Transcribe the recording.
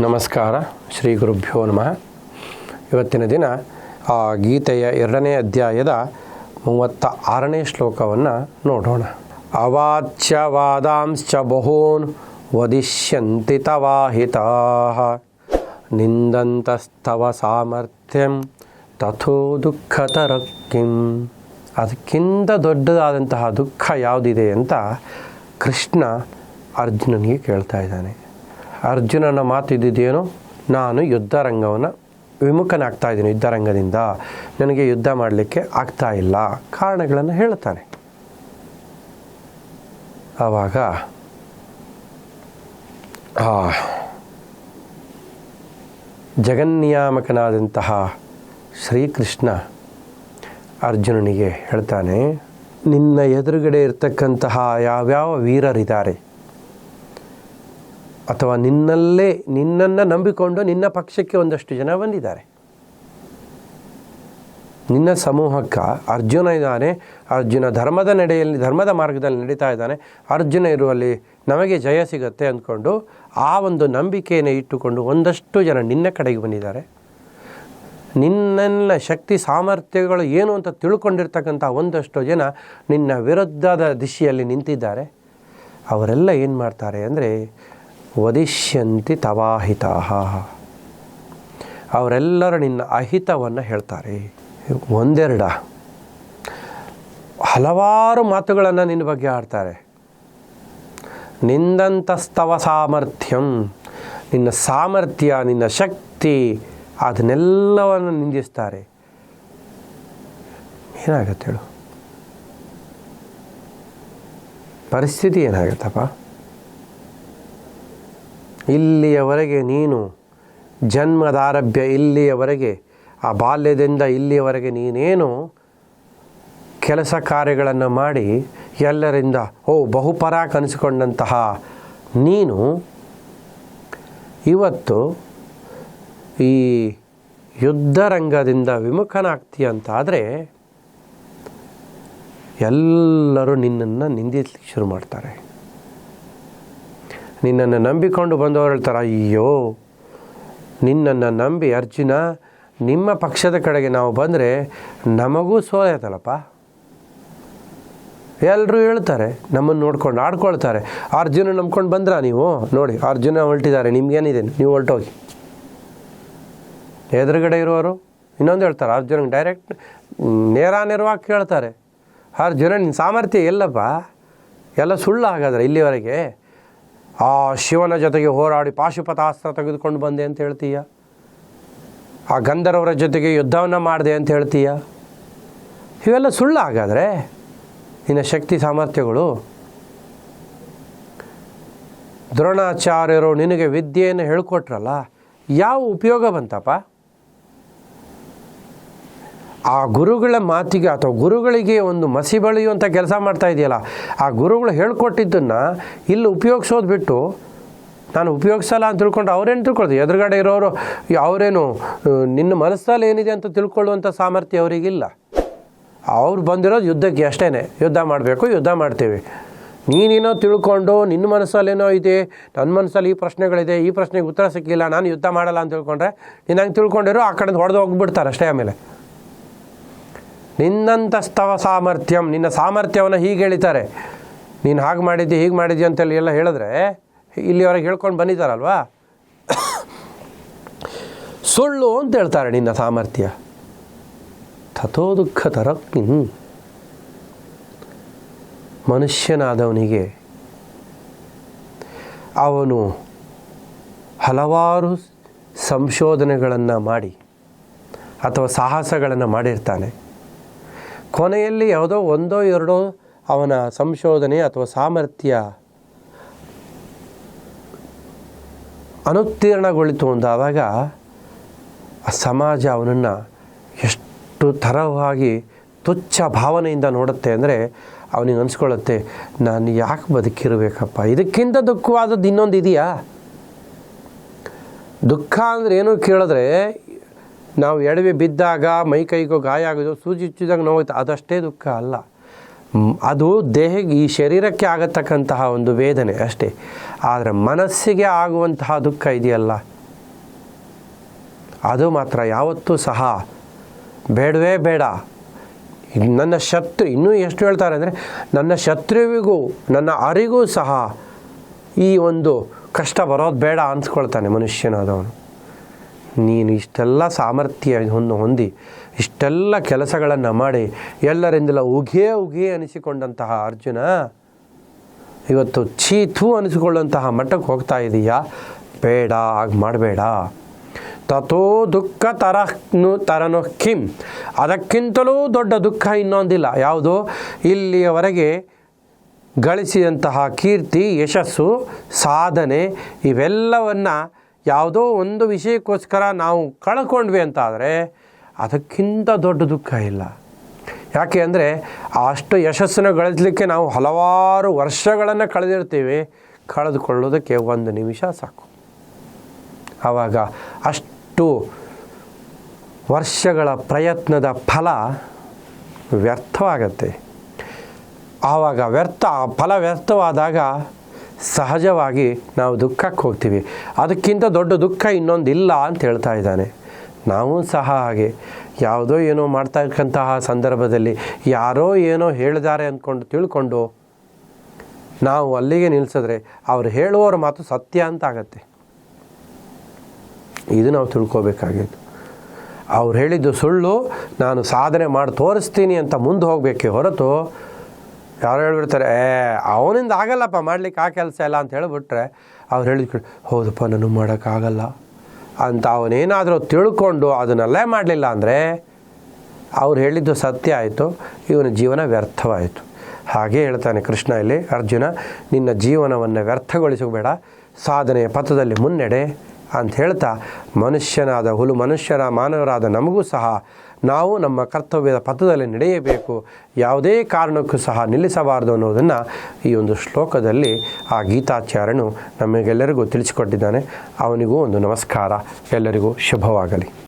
ನಮಸ್ಕಾರ. ಶ್ರೀ ಗುರುಭ್ಯೋ ನಮಃ. ಇವತ್ತಿನ ದಿನ ಆ ಗೀತೆಯ ಎರಡನೇ ಅಧ್ಯಾಯದ ಮೂವತ್ತ ಆರನೇ ಶ್ಲೋಕವನ್ನು ನೋಡೋಣ. ಅವಾಚ್ಯ ವಾದಾಂಶ್ಚ ಬಹೂನ್ ವದಿಷ್ಯಂತಿ ತವಾಹಿತಾ. ನಿಂದಂತಸ್ತವ ಸಾಮರ್ಥ್ಯಂ ತಥೋ ದುಃಖತರ ಕಿಂ. ಅದಕ್ಕಿಂತ ದೊಡ್ಡದಾದಂತಹ ದುಃಖ ಯಾವುದಿದೆ ಅಂತ ಕೃಷ್ಣ ಅರ್ಜುನನಿಗೆ ಕೇಳ್ತಾ ಇದ್ದಾನೆ. ಅರ್ಜುನನ ಮಾತು ನಾನು ಯುದ್ಧ ರಂಗವನ್ನು ವಿಮುಖನಾಗ್ತಾ ಇದ್ದೀನಿ ಯುದ್ಧ ರಂಗದಿಂದ ನನಗೆ ಯುದ್ಧ ಮಾಡಲಿಕ್ಕೆ ಆಗ್ತಾ ಇಲ್ಲ. ಕಾರಣಗಳನ್ನು ಹೇಳ್ತಾನೆ ಆವಾಗ ಜಗನ್ನಿಯಾಮಕನಾದಂತಹ ಶ್ರೀಕೃಷ್ಣ ಅರ್ಜುನನಿಗೆ ಹೇಳ್ತಾನೆ, ನಿನ್ನ ಎದುರುಗಡೆ ಇರತಕ್ಕಂತಹ ಯಾವ್ಯಾವ ವೀರರಿದ್ದಾರೆ? ಅಥವಾ ನಿನ್ನಲ್ಲೇ, ನಿನ್ನನ್ನು ನಂಬಿಕೊಂಡು ನಿನ್ನ ಪಕ್ಷಕ್ಕೆ ಒಂದಷ್ಟು ಜನ ಬಂದಿದ್ದಾರೆ. ನಿನ್ನ ಸಮೂಹಕ್ಕೆ ಅರ್ಜುನ ಇದ್ದಾನೆ, ಅರ್ಜುನ ಧರ್ಮದ ನಡೆಯಲ್ಲಿ, ಧರ್ಮದ ಮಾರ್ಗದಲ್ಲಿ ನಡೀತಾ ಇದ್ದಾನೆ, ಅರ್ಜುನ ಇರುವಲ್ಲಿ ನಮಗೆ ಜಯ ಸಿಗತ್ತೆ ಅಂದ್ಕೊಂಡು ಆ ಒಂದು ನಂಬಿಕೆಯನ್ನು ಇಟ್ಟುಕೊಂಡು ಒಂದಷ್ಟು ಜನ ನಿನ್ನ ಕಡೆಗೆ ಬಂದಿದ್ದಾರೆ. ನಿನ್ನೆಲ್ಲ ಶಕ್ತಿ ಸಾಮರ್ಥ್ಯಗಳು ಏನು ಅಂತ ತಿಳ್ಕೊಂಡಿರ್ತಕ್ಕಂಥ ಒಂದಷ್ಟು ಜನ ನಿನ್ನ ವಿರುದ್ಧದ ದಿಶೆಯಲ್ಲಿ ನಿಂತಿದ್ದಾರೆ. ಅವರೆಲ್ಲ ಏನು ಮಾಡ್ತಾರೆ ಅಂದರೆ ವದಿಷ್ಯಂತಿ ತವಾಹಿತಾ ಅವರೆಲ್ಲರೂ ನಿನ್ನ ಅಹಿತವನ್ನು ಹೇಳ್ತಾರೆ. ಒಂದೆರಡ. ಹಲವಾರು ಮಾತುಗಳನ್ನು ನಿನ್ನ ಬಗ್ಗೆ ಆಡ್ತಾರೆ. ನಿಂದಂತಸ್ತವ ಸಾಮರ್ಥ್ಯಂ. ನಿನ್ನ ಸಾಮರ್ಥ್ಯ, ನಿನ್ನ ಶಕ್ತಿ, ಅದನ್ನೆಲ್ಲವನ್ನು ನಿಂದಿಸ್ತಾರೆ. ಏನಾಗತ್ತೆ ಹೇಳು? ಪರಿಸ್ಥಿತಿ ಏನಾಗುತ್ತಪ್ಪ? ಇಲ್ಲಿಯವರೆಗೆ ನೀನು ಜನ್ಮದಾರಭ್ಯ ಇಲ್ಲಿಯವರೆಗೆ, ಆ ಬಾಲ್ಯದಿಂದ ಇಲ್ಲಿಯವರೆಗೆ ನೀನೇನು ಕೆಲಸ ಕಾರ್ಯಗಳನ್ನು ಮಾಡಿ ಎಲ್ಲರಿಂದ, ಓ ಬಹುಪರ ಕನಸಿಕೊಂಡಂತಹ ನೀನು ಇವತ್ತು ಈ ಯುದ್ಧ ರಂಗದಿಂದ ವಿಮುಖನಾಗ್ತೀಯ ಅಂತಾದರೆ ಎಲ್ಲರೂ ನಿನ್ನನ್ನು ನಿಂದಿಸ್ಲಿಕ್ಕೆ ಶುರು ಮಾಡ್ತಾರೆ. ನಿನ್ನನ್ನು ನಂಬಿಕೊಂಡು ಬಂದವರು ಹೇಳ್ತಾರೆ ಅಯ್ಯೋ. ನಿನ್ನನ್ನು ನಂಬಿ ಅರ್ಜುನ, ನಿಮ್ಮ ಪಕ್ಷದ ಕಡೆಗೆ ನಾವು ಬಂದರೆ ನಮಗೂ ಸೋಲೈತಲ್ಲಪ್ಪ ಎಲ್ಲರೂ ಹೇಳ್ತಾರೆ, ನಮ್ಮನ್ನು ನೋಡ್ಕೊಂಡು ಆಡ್ಕೊಳ್ತಾರೆ. ಅರ್ಜುನ ನಂಬ್ಕೊಂಡು ಬಂದ್ರ ನೀವು? ನೋಡಿ, ಅರ್ಜುನ ಹೊರಟಿದ್ದಾರೆ, ನಿಮ್ಗೇನಿದೆ? ನೀವು ಹೊರಟೋಗಿ. ಎದುರುಗಡೆ ಇರೋರು ಇನ್ನೊಂದು ಹೇಳ್ತಾರೆ ಅರ್ಜುನ ಡೈರೆಕ್ಟ್ ನೇರ ನೇರವಾಗಿ ಕೇಳ್ತಾರೆ. ಅರ್ಜುನ ನಿನ್ನ ಸಾಮರ್ಥ್ಯ ಎಲ್ಲಪ್ಪ, ಎಲ್ಲ ಸುಳ್ಳು ಹಾಗಾದ್ರೆ ಇಲ್ಲಿವರೆಗೆ. ಆ ಶಿವನ ಜೊತೆಗೆ ಹೋರಾಡಿ ಪಾಶುಪತಾಸ್ತ್ರ ತೆಗೆದುಕೊಂಡು ಬಂದೆ ಅಂತ ಹೇಳ್ತೀಯ? ಆ ಗಂಧರ್ವರ ಜೊತೆಗೆ ಯುದ್ಧವನ್ನು ಮಾಡಿದೆ ಅಂತ ಹೇಳ್ತೀಯ? ಇವೆಲ್ಲ ಸುಳ್ಳು ಹಾಗಾದರೆ ನಿನ್ನ ಶಕ್ತಿ ಸಾಮರ್ಥ್ಯಗಳು? ದ್ರೋಣಾಚಾರ್ಯರು ನಿನಗೆ ವಿದ್ಯೆಯನ್ನು ಹೇಳ್ಕೊಟ್ರಲ್ಲ, ಯಾವ ಉಪಯೋಗ ಬಂತಪ್ಪ? ಆ ಗುರುಗಳ ಮಾತಿಗೆ ಅಥವಾ ಗುರುಗಳಿಗೆ ಒಂದು ಮಸಿ ಬಳಿಯುವಂಥ ಕೆಲಸ ಮಾಡ್ತಾ ಇದೆಯಲ್ಲ, ಆ ಗುರುಗಳು ಹೇಳ್ಕೊಟ್ಟಿದ್ದನ್ನು ಇಲ್ಲಿ ಉಪಯೋಗಿಸೋದು ಬಿಟ್ಟು ನಾನು ಉಪಯೋಗಿಸಲ್ಲ ಅಂತ ತಿಳ್ಕೊಂಡು ಅವ್ರೇನು ತಿಳ್ಕೊಳ್ತೀವಿ ಎದುರುಗಡೆ ಇರೋರು ಅವರೇನು ನಿನ್ನ ಮನಸ್ಸಲ್ಲಿ ಏನಿದೆ ಅಂತ ತಿಳ್ಕೊಳ್ಳುವಂಥ ಸಾಮರ್ಥ್ಯ ಅವರಿಗಿಲ್ಲ. ಅವ್ರು ಬಂದಿರೋದು ಯುದ್ಧಕ್ಕೆ ಅಷ್ಟೇ ಯುದ್ಧ ಮಾಡಬೇಕು, ಯುದ್ಧ ಮಾಡ್ತೀವಿ. ನೀನೇನೋ ತಿಳ್ಕೊಂಡು ನಿನ್ನ ಮನಸ್ಸಲ್ಲೇನೋ ಇದೆ ನನ್ನ ಮನಸ್ಸಲ್ಲಿ ಈ ಪ್ರಶ್ನೆಗಳಿದೆ, ಈ ಪ್ರಶ್ನೆಗೆ ಉತ್ತರ ಸಿಕ್ಕಿಲ್ಲ, ನಾನು ಯುದ್ಧ ಮಾಡಲ್ಲ ಅಂತ ತಿಳ್ಕೊಂಡ್ರೆ ನೀನು ಹಂಗೆ ತಿಳ್ಕೊಂಡಿರೋ ಆ ಕಡೆ ಹೊಡೆದು ಹೋಗ್ಬಿಡ್ತಾರೆ ಅಷ್ಟೇ ಆಮೇಲೆ. ನಿನ್ನಂತಸ್ತವ ಸಾಮರ್ಥ್ಯಂ, ನಿನ್ನ ಸಾಮರ್ಥ್ಯವನ್ನು ಹೀಗೆ ಹೇಳಿತಾರೆ ನೀನು ಹಾಗೆ ಮಾಡಿದ್ದಿ, ಹೀಗೆ ಮಾಡಿದ್ದಿ ಅಂತೇಳಿ ಎಲ್ಲ ಹೇಳಿದ್ರೆ, ಇಲ್ಲಿವರೆಗೆ ಹೇಳ್ಕೊಂಡು ಬಂದಿದ್ದಾರಲ್ವಾ? ಸುಳ್ಳು ಅಂತ ಹೇಳ್ತಾರೆ ನಿನ್ನ ಸಾಮರ್ಥ್ಯ. ತಥೋ ದುಃಖ ತರಕ್ಕಿನ್ ಮನುಷ್ಯನಾದವನಿಗೆ ಅವನು ಹಲವಾರು ಸಂಶೋಧನೆಗಳನ್ನು ಮಾಡಿ ಅಥವಾ ಸಾಹಸಗಳನ್ನು ಮಾಡಿರ್ತಾನೆ. ಕೊನೆಯಲ್ಲಿ ಯಾವುದೋ ಒಂದೋ ಎರಡೋ ಅವನ ಸಂಶೋಧನೆ ಅಥವಾ ಸಾಮರ್ಥ್ಯ ಅನುತ್ತೀರ್ಣಗೊಳಿತು ಅಂದಾವಾಗ ಆ ಸಮಾಜ ಅವನನ್ನು ಎಷ್ಟು ತರವಾಗಿ ತುಚ್ಛ ಭಾವನೆಯಿಂದ ನೋಡುತ್ತೆ ಅಂದರೆ ಅವನಿಗೆ ಅನಿಸ್ಕೊಳ್ಳುತ್ತೆ, ನಾನು ಯಾಕೆ ಬದುಕಿರಬೇಕಪ್ಪ? ಇದಕ್ಕಿಂತ ದುಃಖವಾದದ್ದು ಇನ್ನೊಂದು ಇದೆಯಾ? ದುಃಖ ಅಂದರೆ ಏನು ಕೇಳಿದ್ರೆ ನಾವು ಎಡವಿ ಬಿದ್ದಾಗ ಮೈ ಕೈಗೂ ಗಾಯ ಆಗೋದು, ಸೂಜಿ ಚುಚ್ಚಿದಾಗ ನೋವಾಯ್ತು ಅದಷ್ಟೇ ದುಃಖ ಅಲ್ಲ. ಅದು ದೇಹಕ್ಕೆ, ಈ ಶರೀರಕ್ಕೆ ಆಗತಕ್ಕಂತಹ ಒಂದು ವೇದನೆ ಅಷ್ಟೇ. ಆದರೆ ಮನಸ್ಸಿಗೆ ಆಗುವಂತಹ ದುಃಖ ಇದೆಯಲ್ಲ? ಅದು ಮಾತ್ರ, ಯಾವತ್ತೂ ಸಹ ಬೇಡವೇ ಬೇಡ. ನನ್ನ ಶತ್ರು, ಇನ್ನೂ ಎಷ್ಟು ಹೇಳ್ತಾರೆ ಅಂದರೆ, ನನ್ನ ಶತ್ರುವಿಗೂ, ನನ್ನ ಅರಿಗೂ ಸಹ ಈ ಒಂದು ಕಷ್ಟ ಬರೋದು ಬೇಡ ಅನ್ಸ್ಕೊಳ್ತಾನೆ ಮನುಷ್ಯನಾದವನು. ನೀನು ಇಷ್ಟೆಲ್ಲ ಸಾಮರ್ಥ್ಯ ಹೊಂದು, ಇಷ್ಟೆಲ್ಲ ಕೆಲಸಗಳನ್ನು ಮಾಡಿ, ಎಲ್ಲರಿಂದಲ ಉಘೇ ಉಘೇ ಅನಿಸಿಕೊಂಡಂತಹ ಅರ್ಜುನ, ಇವತ್ತು ಛೀತು ಅನಿಸಿಕೊಳ್ಳುವಂತಹ ಮಟ್ಟಕ್ಕೆ ಹೋಗ್ತಾ ಇದೀಯಾ? ಬೇಡ, ಹಾಗೆ ಮಾಡಬೇಡ. ತಥೋ ದುಃಖ ತರಹ್ನು ತರನು ಕಿಂ. ಅದಕ್ಕಿಂತಲೂ ದೊಡ್ಡ ದುಃಖ ಇನ್ನೊಂದಿಲ್ಲ. ಯಾವುದು? ಇಲ್ಲಿಯವರೆಗೆ ಗಳಿಸಿದಂತಹ ಕೀರ್ತಿ, ಯಶಸ್ಸು, ಸಾಧನೆ, ಇವೆಲ್ಲವನ್ನು ಯಾವುದೋ ಒಂದು ವಿಷಯಕ್ಕೋಸ್ಕರ ನಾವು ಕಳ್ಕೊಂಡ್ವಿ ಅಂತಾದರೆ ಅದಕ್ಕಿಂತ ದೊಡ್ಡ ದುಃಖ ಇಲ್ಲ. ಯಾಕೆ ಅಂದರೆ ಅಷ್ಟು ಯಶಸ್ಸನ್ನು ಗಳಿಸಲಿಕ್ಕೆ ನಾವು ಹಲವಾರು ವರ್ಷಗಳನ್ನು ಕಳೆದಿರ್ತೀವಿ. ಕಳೆದುಕೊಳ್ಳೋದಕ್ಕೆ ಒಂದು ನಿಮಿಷ ಸಾಕು. ಆವಾಗ ಅಷ್ಟು ವರ್ಷಗಳ ಪ್ರಯತ್ನದ ಫಲ ವ್ಯರ್ಥವಾಗತ್ತೆ. ಆವಾಗ ವ್ಯರ್ಥ ಫಲ ವ್ಯರ್ಥವಾದಾಗ ಸಹಜವಾಗಿ ನಾವು ದುಃಖಕ್ಕೆ ಹೋಗ್ತೀವಿ. ಅದಕ್ಕಿಂತ ದೊಡ್ಡ ದುಃಖ ಇನ್ನೊಂದಿಲ್ಲ ಅಂತ ಹೇಳ್ತಾ ಇದ್ದಾನೆ. ನಾವು ಸಹ ಹಾಗೆ. ಯಾವುದೋ ಏನೋ ಮಾಡ್ತಾ ಇರ್ತಕ್ಕಂತಹ ಸಂದರ್ಭದಲ್ಲಿ ಯಾರೋ ಏನೋ ಹೇಳಿದ್ದಾರೆ ಅಂದ್ಕೊಂಡು ತಿಳ್ಕೊಂಡು ನಾವು ಅಲ್ಲಿಗೆ ನಿಲ್ಲಿಸಿದ್ರೆ ಅವ್ರು ಹೇಳುವವರ ಮಾತು ಸತ್ಯ ಅಂತ ಆಗತ್ತೆ. ಇದು ನಾವು ತಿಳ್ಕೊಬೇಕಾಗಿತ್ತು ಅವ್ರು ಹೇಳಿದ್ದು ಸುಳ್ಳು, ನಾನು ಸಾಧನೆ ಮಾಡಿ ತೋರಿಸ್ತೀನಿ ಅಂತ ಮುಂದೆ ಹೋಗಬೇಕೆ ಹೊರತು ಯಾರು ಹೇಳ್ಬಿಡ್ತಾರೆ, ಏ, ಅವನಿಂದ ಆಗಲ್ಲಪ್ಪ, ಮಾಡ್ಲಿಕ್ಕೆ ಆ ಕೆಲಸ ಇಲ್ಲ ಅಂತ ಹೇಳಿಬಿಟ್ರೆ ಅವ್ರು ಹೇಳಿದ್ ಹೌದಪ್ಪ ನಾನು ಮಾಡೋಕ್ಕಾಗಲ್ಲ ಅಂತ ಅವನೇನಾದರೂ ತಿಳ್ಕೊಂಡು ಅದನ್ನೆಲ್ಲೇ ಮಾಡಲಿಲ್ಲ ಅಂದರೆ ಅವ್ರು ಹೇಳಿದ್ದು ಸತ್ಯ ಆಯಿತು, ಇವನ ಜೀವನ ವ್ಯರ್ಥವಾಯಿತು. ಹಾಗೆ ಹೇಳ್ತಾನೆ ಕೃಷ್ಣ ಇಲ್ಲಿ, ಅರ್ಜುನ, ನಿನ್ನ ಜೀವನವನ್ನು ವ್ಯರ್ಥಗೊಳಿಸಬೇಡ, ಸಾಧನೆಯ ಪಥದಲ್ಲಿ ಮುನ್ನಡೆ ಅಂತ ಹೇಳ್ತಾ, ಮನುಷ್ಯನಾದ ಹುಲು ಮನುಷ್ಯರ ಮಾನವರಾದ ನಮಗೂ ಸಹ ನಾವು ನಮ್ಮ ಕರ್ತವ್ಯದ ಪಥದಲ್ಲಿ ನಡೆಯಬೇಕು. ಯಾವುದೇ ಕಾರಣಕ್ಕೂ ಸಹ ನಿಲ್ಲಿಸಬಾರದು ಅನ್ನೋದನ್ನು ಈ ಒಂದು ಶ್ಲೋಕದಲ್ಲಿ ಆ ಗೀತಾಚಾರ್ಯನು ನಮಗೆಲ್ಲರಿಗೂ ತಿಳಿಸಿಕೊಟ್ಟಿದ್ದಾನೆ. ಅವನಿಗೂ ಒಂದು ನಮಸ್ಕಾರ. ಎಲ್ಲರಿಗೂ ಶುಭವಾಗಲಿ.